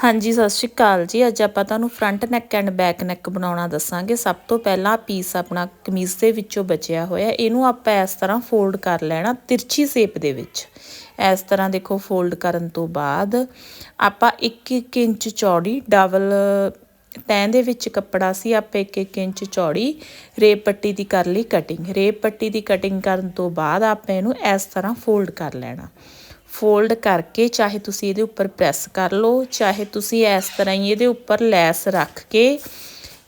ਹਾਂਜੀ, ਸਤਿ ਸ਼੍ਰੀ ਅਕਾਲ ਜੀ। ਅੱਜ ਆਪਾਂ ਤੁਹਾਨੂੰ front neck and back neck ਬਣਾਉਣਾ ਦੱਸਾਂਗੇ। ਸਭ ਤੋਂ ਪਹਿਲਾਂ ਪੀਸ ਆਪਣਾ ਕਮੀਜ਼ ਦੇ ਵਿੱਚੋਂ ਬਚਿਆ ਹੋਇਆ ਇਹਨੂੰ ਆਪਾਂ ਇਸ ਤਰ੍ਹਾਂ ਫੋਲਡ ਕਰ ਲੈਣਾ ਤਿਰਛੀ ਸ਼ੇਪ ਦੇ ਵਿੱਚ। ਇਸ ਤਰ੍ਹਾਂ ਦੇਖੋ ਫੋਲਡ ਕਰਨ ਤੋਂ ਬਾਅਦ ਆਪਾਂ 1-1 ਇੰਚ ਚੌੜੀ ਡਬਲ ਤੈਂ ਦੇ ਵਿੱਚ ਕੱਪੜਾ ਸੀ। ਆਪਾਂ 1-1 ਇੰਚ ਚੌੜੀ ਰੇਪ ਪੱਟੀ ਦੀ ਕਰ ਲਈ ਕਟਿੰਗ ਰੇਪ ਪੱਟੀ ਦੀ ਕਟਿੰਗ ਕਰਨ ਤੋਂ ਬਾਅਦ ਆਪਾਂ ਇਹਨੂੰ ਇਸ ਤਰ੍ਹਾਂ ਫੋਲਡ ਕਰ ਲੈਣਾ। ਫੋਲਡ ਕਰਕੇ ਚਾਹੇ ਤੁਸੀਂ ਇਹਦੇ ਉੱਪਰ ਪ੍ਰੈਸ ਕਰ ਲਓ, ਚਾਹੇ ਤੁਸੀਂ ਇਸ ਤਰ੍ਹਾਂ ਹੀ ਇਹਦੇ ਉੱਪਰ ਲੈਸ ਰੱਖ ਕੇ,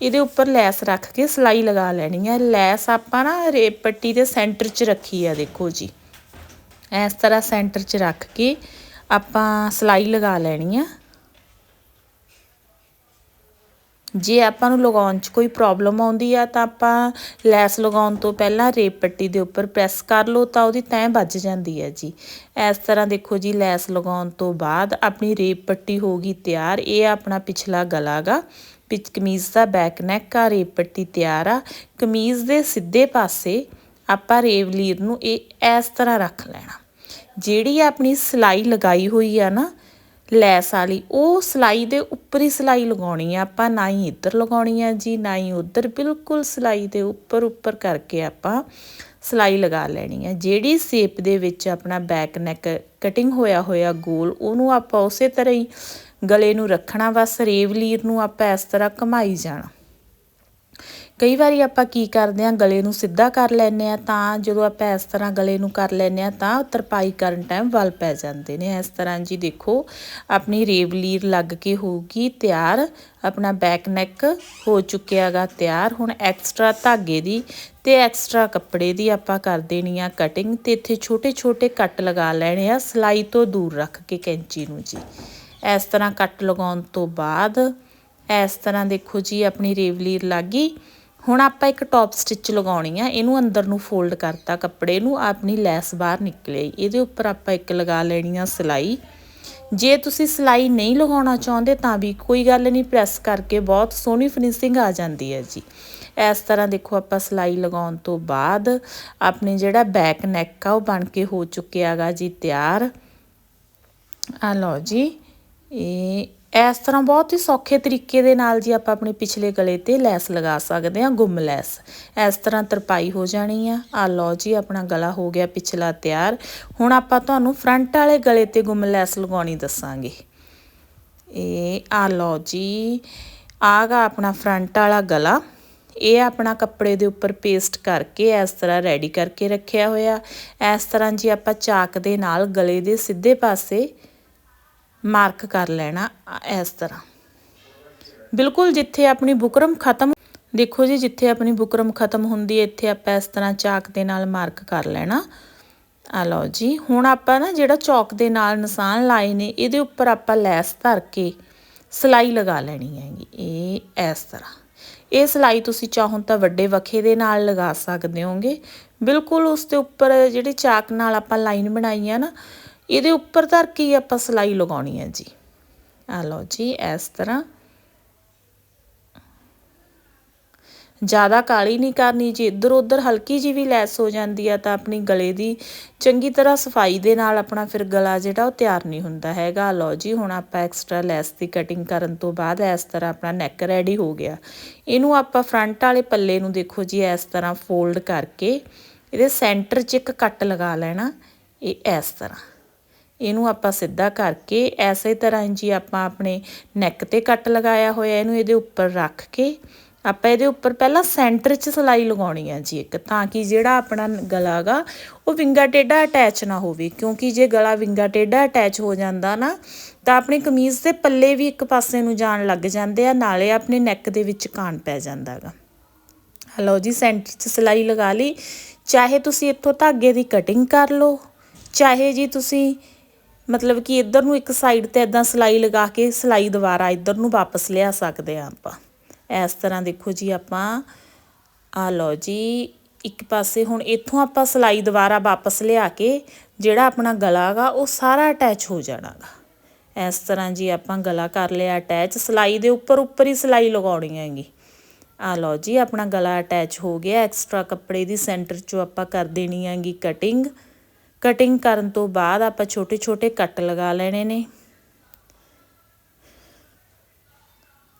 ਇਹਦੇ ਉੱਪਰ ਲੈਸ ਰੱਖ ਕੇ ਸਲਾਈ ਲਗਾ ਲੈਣੀ ਹੈ। ਲੈਸ ਆਪਾਂ ਨਾ ਰੇਪ ਪੱਟੀ ਦੇ ਸੈਂਟਰ 'ਚ ਰੱਖੀ ਆ, ਦੇਖੋ ਜੀ। ਇਸ ਤਰ੍ਹਾਂ ਸੈਂਟਰ 'ਚ ਰੱਖ ਕੇ ਆਪਾਂ ਸਲਾਈ ਲਗਾ ਲੈਣੀ ਆ। ਜੇ ਆਪਾਂ ਨੂੰ ਲਗਾਉਣ 'ਚ ਕੋਈ ਪ੍ਰੋਬਲਮ ਆਉਂਦੀ ਆ ਤਾਂ ਆਪਾਂ ਲੈਸ ਲਗਾਉਣ ਤੋਂ ਪਹਿਲਾਂ ਰੇਪ ਪੱਟੀ ਦੇ ਉੱਪਰ ਪ੍ਰੈਸ ਕਰ ਲਓ ਤਾਂ ਉਹਦੀ ਤੈਂ ਵੱਜ ਜਾਂਦੀ ਹੈ ਜੀ। ਇਸ ਤਰ੍ਹਾਂ ਦੇਖੋ ਜੀ ਲੈਸ ਲਗਾਉਣ ਤੋਂ ਬਾਅਦ ਆਪਣੀ ਰੇਪ ਪੱਟੀ ਹੋ ਗਈ ਤਿਆਰ, ਇਹ ਆਪਣਾ ਪਿਛਲਾ ਗਲਾ ਗਾ। ਪਿਚ ਕਮੀਜ਼ ਦਾ ਬੈਕ ਨੈਕ ਆ ਰੇਪ ਪੱਟੀ ਤਿਆਰ ਆ। ਕਮੀਜ਼ ਦੇ ਸਿੱਧੇ ਪਾਸੇ ਆਪਾਂ ਰੇਵਲੀਰ ਨੂੰ ਇਹ ਇਸ ਤਰ੍ਹਾਂ ਰੱਖ ਲੈਣਾ। ਜਿਹੜੀ ਆਪਣੀ ਸਲਾਈ ਲਗਾਈ ਹੋਈ ਆ ਨਾ ਲੈਸ ਵਾਲੀ, ਉਹ ਸਲਾਈ ਦੇ ਉੱਪਰ ਹੀ ਸਲਾਈ ਲਗਾਉਣੀ ਆ ਆਪਾਂ, ਨਾ ਹੀ ਇੱਧਰ ਲਗਾਉਣੀ ਆ ਜੀ, ਨਾ ਹੀ ਉੱਧਰ, ਬਿਲਕੁਲ ਸਲਾਈ ਦੇ ਉੱਪਰ ਉੱਪਰ ਕਰਕੇ ਆਪਾਂ ਸਲਾਈ ਲਗਾ ਲੈਣੀ ਹੈ ਜਿਹੜੀ ਸ਼ੇਪ ਦੇ ਵਿੱਚ ਆਪਣਾ ਬੈਕ ਨੈਕ ਕਟਿੰਗ ਹੋਇਆ ਹੋਇਆ ਗੋਲ, ਉਹਨੂੰ ਆਪਾਂ ਉਸੇ ਤਰ੍ਹਾਂ ਹੀ ਗਲੇ ਨੂੰ ਰੱਖਣਾ ਬਸ ਰੇਵਲੀਰ ਨੂੰ ਆਪਾਂ ਇਸ ਤਰ੍ਹਾਂ ਘਮਾਈ ਜਾਣਾ। ਕਈ ਵਾਰੀ ਆਪਾਂ ਕੀ ਕਰਦੇ ਆਂ ਗਲੇ ਨੂੰ ਸਿੱਧਾ ਕਰ ਲੈਨੇ ਆ ਤਾਂ ਜਦੋਂ ਆਪਾਂ ਇਸ ਤਰ੍ਹਾਂ ਗਲੇ ਨੂੰ ਕਰ ਲੈਨੇ ਆ ਤਾਂ ਤਰਪਾਈ ਕਰਨ ਟਾਈਮ ਵਲ ਪੈ ਜਾਂਦੇ ਨੇ। ਇਸ ਤਰ੍ਹਾਂ ਜੀ ਦੇਖੋ, ਆਪਣੀ ਰੇਵਲੀਰ ਲੱਗ ਕੇ ਹੋਊਗੀ, ਤਿਆਰ। ਆਪਣਾ ਬੈਕ ਨੈਕ ਹੋ ਚੁੱਕਿਆਗਾ ਤਿਆਰ। ਹੁਣ ਐਕਸਟਰਾ ਧਾਗੇ ਦੀ ਤੇ ਐਕਸਟਰਾ ਕੱਪੜੇ ਦੀ ਆਪਾਂ ਕਰ ਦੇਣੀ ਆ ਕਟਿੰਗ ਤੇ ਇੱਥੇ ਛੋਟੇ ਛੋਟੇ ਕੱਟ ਲਗਾ ਲੈਣੇ ਆ, ਸਲਾਈ ਤੋਂ ਦੂਰ ਰੱਖ ਕੇ ਕੈਂਚੀ ਨੂੰ ਜੀ। ਇਸ ਤਰ੍ਹਾਂ ਕੱਟ ਲਗਾਉਣ ਤੋਂ ਬਾਅਦ ਇਸ ਤਰ੍ਹਾਂ ਦੇਖੋ ਜੀ ਆਪਣੀ ਰੇਵਲੀਰ ਲੱਗੀ ਹੁਣ ਆਪਾਂ ਇੱਕ ਟੌਪ ਸਟਿਚ ਲਗਾਉਣੀ ਆ, ਇਹਨੂੰ ਅੰਦਰ ਨੂੰ ਫੋਲਡ ਕਰਤਾ ਕੱਪੜੇ ਨੂੰ ਆਪਣੀ ਲੈਸ ਬਾਹਰ ਨਿਕਲੇ ਇਹਦੇ ਉੱਪਰ ਆਪਾਂ ਇੱਕ ਲਗਾ ਲੈਣੀ ਆ ਸਲਾਈ। ਜੇ ਤੁਸੀਂ ਸਲਾਈ ਨਹੀਂ ਲਗਾਉਣਾ ਚਾਹੁੰਦੇ ਤਾਂ ਵੀ ਕੋਈ ਗੱਲ ਨਹੀਂ ਪ੍ਰੈਸ ਕਰਕੇ ਬਹੁਤ ਸੋਹਣੀ ਫਿਨਿਸ਼ਿੰਗ ਆ ਜਾਂਦੀ ਹੈ ਜੀ। ਇਸ ਤਰ੍ਹਾਂ ਦੇਖੋ ਆਪਾਂ ਸਲਾਈ ਲਗਾਉਣ ਤੋਂ ਬਾਅਦ ਆਪਣੇ ਜਿਹੜਾ ਬੈਕ ਨੈਕ ਆ, ਉਹ ਬਣ ਕੇ ਹੋ ਚੁੱਕਿਆਗਾ ਜੀ ਤਿਆਰ। ਆ ਲਓ ਜੀ, ਇਹ ਇਸ ਤਰ੍ਹਾਂ ਬਹੁਤ ਹੀ ਸੌਖੇ ਤਰੀਕੇ ਦੇ ਨਾਲ ਜੀ ਆਪਾਂ ਆਪਣੇ ਪਿਛਲੇ ਗਲੇ ਤੇ ਲੈਸ ਲਗਾ ਸਕਦੇ ਹਾਂ, ਗੁੰਮ ਲੈਸ। ਇਸ ਤਰ੍ਹਾਂ ਤਰਪਾਈ ਹੋ ਜਾਣੀ ਆ। ਆ ਲਓ ਜੀ, ਆਪਣਾ ਗਲਾ ਹੋ ਗਿਆ ਪਿਛਲਾ ਤਿਆਰ। ਹੁਣ ਆਪਾਂ ਤੁਹਾਨੂੰ ਫਰੰਟ ਵਾਲੇ ਗਲੇ ਤੇ ਗੁੰਮ ਲੈਸ ਲਗਾਉਣੀ ਦੱਸਾਂਗੇ। ਇਹ ਆ ਲਓ ਜੀ ਆਗਾ ਆਪਣਾ ਫਰੰਟ ਵਾਲਾ ਗਲਾ। ਇਹ ਆਪਣਾ ਕੱਪੜੇ ਦੇ ਉੱਪਰ ਪੇਸਟ ਕਰਕੇ ਇਸ ਤਰ੍ਹਾਂ ਰੈਡੀ ਕਰਕੇ ਰੱਖਿਆ ਹੋਇਆ। ਇਸ ਤਰ੍ਹਾਂ ਜੀ ਆਪਾਂ ਚਾਕ ਦੇ ਨਾਲ ਗਲੇ ਦੇ ਸਿੱਧੇ ਪਾਸੇ ਮਾਰਕ ਕਰ ਲੈਣਾ ਇਸ ਤਰ੍ਹਾਂ। ਬਿਲਕੁਲ ਜਿੱਥੇ ਆਪਣੀ ਬੁਕਰਮ ਖਤਮ ਦੇਖੋ ਜੀ, ਜਿੱਥੇ ਆਪਣੀ ਬੁਕਰਮ ਖਤਮ ਹੁੰਦੀ ਹੈ, ਇੱਥੇ ਆਪਾਂ ਇਸ ਤਰ੍ਹਾਂ ਚਾਕ ਦੇ ਨਾਲ ਮਾਰਕ ਕਰ ਲੈਣਾ। ਆ ਲਓ ਜੀ, ਹੁਣ ਆਪਾਂ ਨਾ ਜਿਹੜਾ ਚੌਕ ਦੇ ਨਾਲ ਨਿਸ਼ਾਨ ਲਾਏ ਨੇ, ਇਹਦੇ ਉੱਪਰ ਆਪਾਂ ਲੈਸ ਧਰ ਕੇ ਸਲਾਈ ਲਗਾ ਲੈਣੀ ਹੈਗੀ, ਇਹ ਇਸ ਤਰ੍ਹਾਂ। ਇਹ ਸਲਾਈ ਤੁਸੀਂ ਚਾਹੋ ਤਾਂ ਵੱਡੇ ਵਖੇ ਦੇ ਨਾਲ ਲਗਾ ਸਕਦੇ ਹੋਗੇ। ਬਿਲਕੁਲ ਉਸ ਦੇ ਉੱਪਰ ਜਿਹੜੀ ਚਾਕ ਨਾਲ ਆਪਾਂ ਲਾਈਨ ਬਣਾਈ ਆ ਨਾ ਇਹਦੇ ਉੱਪਰ ਧਰ ਕੇ ਆਪਾਂ ਸਲਾਈ ਲਗਾਉਣੀ ਹੈ ਜੀ। ਆ ਲਓ ਜੀ, ਇਸ ਤਰ੍ਹਾਂ। ਜ਼ਿਆਦਾ ਕਾਲੀ ਨਹੀਂ ਕਰਨੀ ਜੀ ਇੱਧਰ ਉੱਧਰ ਹਲਕੀ ਜੀ ਵੀ ਲੈਸ ਹੋ ਜਾਂਦੀ ਆ ਤਾਂ ਆਪਣੀ ਗਲੇ ਦੀ ਚੰਗੀ ਤਰ੍ਹਾਂ ਸਫ਼ਾਈ ਦੇ ਨਾਲ ਆਪਣਾ ਫਿਰ ਗਲਾ ਜਿਹੜਾ ਉਹ ਤਿਆਰ ਨਹੀਂ ਹੁੰਦਾ ਹੈਗਾ। ਲਓ ਜੀ, ਹੁਣ ਆਪਾਂ ਐਕਸਟਰਾ ਲੈਸ ਦੀ ਕਟਿੰਗ ਕਰਨ ਤੋਂ ਬਾਅਦ ਇਸ ਤਰ੍ਹਾਂ ਆਪਣਾ ਨੈਕ ਰੈਡੀ ਹੋ ਗਿਆ। ਇਹਨੂੰ ਆਪਾਂ ਫਰੰਟ ਵਾਲੇ ਪੱਲੇ ਨੂੰ ਦੇਖੋ ਜੀ, ਇਸ ਤਰ੍ਹਾਂ ਫੋਲਡ ਕਰਕੇ ਇਹਦੇ ਸੈਂਟਰ 'ਚ ਇੱਕ ਕੱਟ ਲਗਾ ਲੈਣਾ, ਇਹ ਇਸ ਤਰ੍ਹਾਂ। ਇਹਨੂੰ ਆਪਾਂ ਸਿੱਧਾ ਕਰਕੇ ਐਸੇ ਤਰ੍ਹਾਂ ਜੀ ਆਪਾਂ ਆਪਣੇ ਨੈਕ ਤੇ ਕੱਟ ਲਗਾਇਆ ਹੋਇਆ, ਇਹਨੂੰ ਇਹਦੇ ਉੱਪਰ ਰੱਖ ਕੇ ਆਪਾਂ ਇਹਦੇ ਉੱਪਰ ਪਹਿਲਾਂ ਸੈਂਟਰ 'ਚ ਸਲਾਈ ਲਗਾਉਣੀ ਆ ਜੀ ਇੱਕ, ਤਾਂ ਕਿ ਜਿਹੜਾ ਆਪਣਾ ਗਲਾ ਗਾ, ਉਹ ਵਿੰਗਾ ਟੇਡਾ ਅਟੈਚ ਨਾ ਹੋਵੇ, ਕਿਉਂਕਿ ਜੇ ਗਲਾ ਵਿੰਗਾ ਟੇਡਾ ਅਟੈਚ ਹੋ ਜਾਂਦਾ ਨਾ, ਤਾਂ ਆਪਣੀ ਕਮੀਜ਼ ਦੇ ਪੱਲੇ ਵੀ ਇੱਕ ਪਾਸੇ ਨੂੰ ਜਾਣ ਲੱਗ ਜਾਂਦੇ ਆ, ਨਾਲੇ ਆਪਣੇ ਨੈਕ ਦੇ ਵਿੱਚ ਕਾਣ ਪੈ ਜਾਂਦਾਗਾ ਹਲੋ ਜੀ ਸੈਂਟਰ 'ਚ ਸਲਾਈ ਲਗਾ ਲਈ, ਚਾਹੇ ਤੁਸੀਂ ਇੱਥੋਂ ਧਾਗੇ ਦੀ ਕਟਿੰਗ ਕਰ ਲਓ, ਚਾਹੇ ਜੀ ਤੁਸੀਂ ਮਤਲਬ ਕਿ ਇੱਧਰ ਨੂੰ ਇੱਕ ਸਾਈਡ ਤੇ ਇਦਾਂ ਸਲਾਈ ਲਗਾ ਕੇ ਸਲਾਈ ਦੁਬਾਰਾ ਇੱਧਰ ਨੂੰ ਵਾਪਸ ਲਿਆ ਸਕਦੇ ਆ ਆਪਾਂ। ਇਸ ਤਰ੍ਹਾਂ ਦੇਖੋ ਜੀ ਆਪਾਂ ਆ ਲਓ ਜੀ, ਇੱਕ ਪਾਸੇ ਹੁਣ ਇੱਥੋਂ ਆਪਾਂ ਸਲਾਈ ਦੁਬਾਰਾ ਵਾਪਸ ਲਿਆ ਕੇ ਜਿਹੜਾ ਆਪਣਾ ਗਲਾ ਹੈਗਾ ਉਹ ਸਾਰਾ ਅਟੈਚ ਹੋ ਜਾਣਾਗਾ ਇਸ ਤਰ੍ਹਾਂ ਜੀ ਆਪਾਂ ਗਲਾ ਕਰ ਲਿਆ ਅਟੈਚ ਸਲਾਈ ਦੇ ਉੱਪਰ ਉੱਪਰ ਹੀ ਸਲਾਈ ਲਗਾਉਣੀ ਹੈਗੀ। ਆ ਲਓ ਜੀ, ਆਪਣਾ ਗਲਾ ਅਟੈਚ ਹੋ ਗਿਆ ਐਕਸਟਰਾ ਕੱਪੜੇ ਦੀ ਸੈਂਟਰ 'ਚੋਂ ਆਪਾਂ ਕਰ ਦੇਣੀ ਹੈਗੀ ਕਟਿੰਗ ਕਟਿੰਗ ਕਰਨ ਤੋਂ ਬਾਅਦ ਆਪਾਂ ਛੋਟੇ ਛੋਟੇ ਕੱਟ ਲਗਾ ਲੈਣੇ ਨੇ।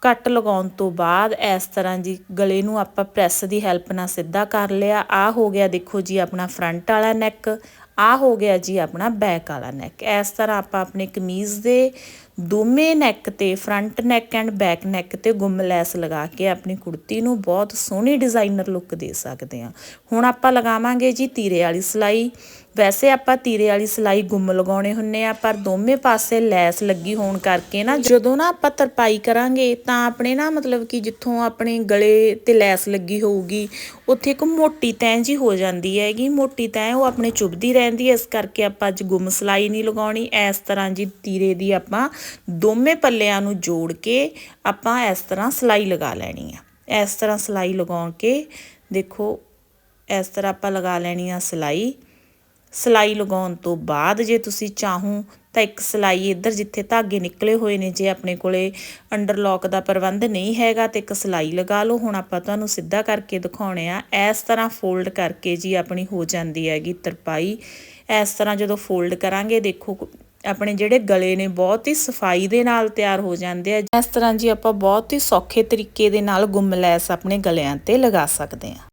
ਕੱਟ ਲਗਾਉਣ ਤੋਂ ਬਾਅਦ ਇਸ ਤਰ੍ਹਾਂ ਜੀ ਗਲੇ ਨੂੰ ਆਪਾਂ ਪ੍ਰੈਸ ਦੀ ਹੈਲਪ ਨਾਲ ਸਿੱਧਾ ਕਰ ਲਿਆ। ਆ ਹੋ ਗਿਆ ਦੇਖੋ ਜੀ ਆਪਣਾ ਫਰੰਟ ਵਾਲਾ ਨੈਕ ਆ ਹੋ ਗਿਆ ਜੀ ਆਪਣਾ ਬੈਕ ਵਾਲਾ ਨੈਕ ਇਸ ਤਰ੍ਹਾਂ ਆਪਾਂ ਆਪਣੇ ਕਮੀਜ਼ ਦੇ ਦੋਵੇਂ ਨੈਕ ਤੇ front neck and back neck ਤੇ ਗੁੰਮ ਲੈਸ ਲਗਾ ਕੇ ਆਪਣੀ ਕੁੜਤੀ ਨੂੰ ਬਹੁਤ ਸੋਹਣੀ ਡਿਜ਼ਾਈਨਰ ਲੁੱਕ ਦੇ ਸਕਦੇ ਹਾਂ। ਹੁਣ ਆਪਾਂ ਲਗਾਵਾਂਗੇ ਜੀ ਤੀਰੇ ਵਾਲੀ ਸਿਲਾਈ। ਵੈਸੇ ਆਪਾਂ ਤੀਰੇ ਵਾਲੀ ਸਿਲਾਈ ਗੁੰਮ ਲਗਾਉਣੇ ਹੁੰਨੇ ਆ, ਪਰ ਦੋਵੇਂ ਪਾਸੇ ਲੈਸ ਲੱਗੀ ਹੋਣ ਕਰਕੇ ਨਾ ਜਦੋਂ ਨਾ ਆਪਾਂ ਤਰਪਾਈ ਕਰਾਂਗੇ ਤਾਂ ਆਪਣੇ ਨਾ ਮਤਲਬ ਕਿ ਜਿੱਥੋਂ ਆਪਣੇ ਗਲੇ ਤੇ ਲੈਸ ਲੱਗੀ ਹੋਊਗੀ, ਉੱਥੇ ਇੱਕ ਮੋਟੀ ਤੈਂ ਜੀ ਹੋ ਜਾਂਦੀ ਹੈਗੀ। ਮੋਟੀ ਤੈਂ ਉਹ ਆਪਣੇ ਚੁੱਭਦੀ ਰਹਿੰਦੀ ਹੈ, ਇਸ ਕਰਕੇ ਆਪਾਂ ਅੱਜ ਗੁੰਮ ਸਿਲਾਈ ਨਹੀਂ ਲਗਾਉਣੀ। ਇਸ ਤਰ੍ਹਾਂ ਜੀ ਤੀਰੇ ਦੀ ਆਪਾਂ ਦੋਵੇਂ ਪੱਲਿਆਂ ਨੂੰ ਜੋੜ ਕੇ ਆਪਾਂ ਇਸ ਤਰ੍ਹਾਂ ਸਿਲਾਈ ਲਗਾ ਲੈਣੀ ਆ। ਇਸ ਤਰ੍ਹਾਂ ਸਿਲਾਈ ਲਗਾਉਣ ਕੇ ਦੇਖੋ, ਇਸ ਤਰ੍ਹਾਂ ਆਪਾਂ ਲਗਾ ਲੈਣੀ ਆ ਸਿਲਾਈ। ਸਿਲਾਈ ਲਗਾਉਣ ਤੋਂ ਬਾਅਦ ਜੇ ਤੁਸੀਂ ਚਾਹੋ ਤਾਂ ਇੱਕ ਸਿਲਾਈ ਇੱਧਰ ਜਿੱਥੇ ਧਾਗੇ ਨਿਕਲੇ ਹੋਏ ਨੇ, ਜੇ ਆਪਣੇ ਕੋਲੇ ਅੰਡਰਲੌਕ ਦਾ ਪ੍ਰਬੰਧ ਨਹੀਂ ਹੈਗਾ ਤੇ ਇੱਕ ਸਿਲਾਈ ਲਗਾ ਲਓ। ਹੁਣ ਆਪਾਂ ਤੁਹਾਨੂੰ ਸਿੱਧਾ ਕਰਕੇ ਦਿਖਾਉਣੇ ਆ। ਇਸ ਤਰ੍ਹਾਂ ਫੋਲਡ ਕਰਕੇ ਜੀ ਆਪਣੀ ਹੋ ਜਾਂਦੀ ਹੈਗੀ ਤਰਪਾਈ। ਇਸ ਤਰ੍ਹਾਂ ਜਦੋਂ ਫੋਲਡ ਕਰਾਂਗੇ, ਦੇਖੋ ਆਪਣੇ ਜਿਹੜੇ ਗਲੇ ਨੇ ਬਹੁਤ ਹੀ ਸਫ਼ਾਈ ਦੇ ਨਾਲ ਤਿਆਰ ਹੋ ਜਾਂਦੇ ਆ। ਇਸ ਤਰ੍ਹਾਂ ਜੀ ਆਪਾਂ ਬਹੁਤ ਹੀ ਸੌਖੇ ਤਰੀਕੇ ਦੇ ਨਾਲ ਗੁੰਮ ਲੈਸ ਆਪਣੇ ਗਲਿਆਂ ਤੇ ਲਗਾ ਸਕਦੇ ਆ।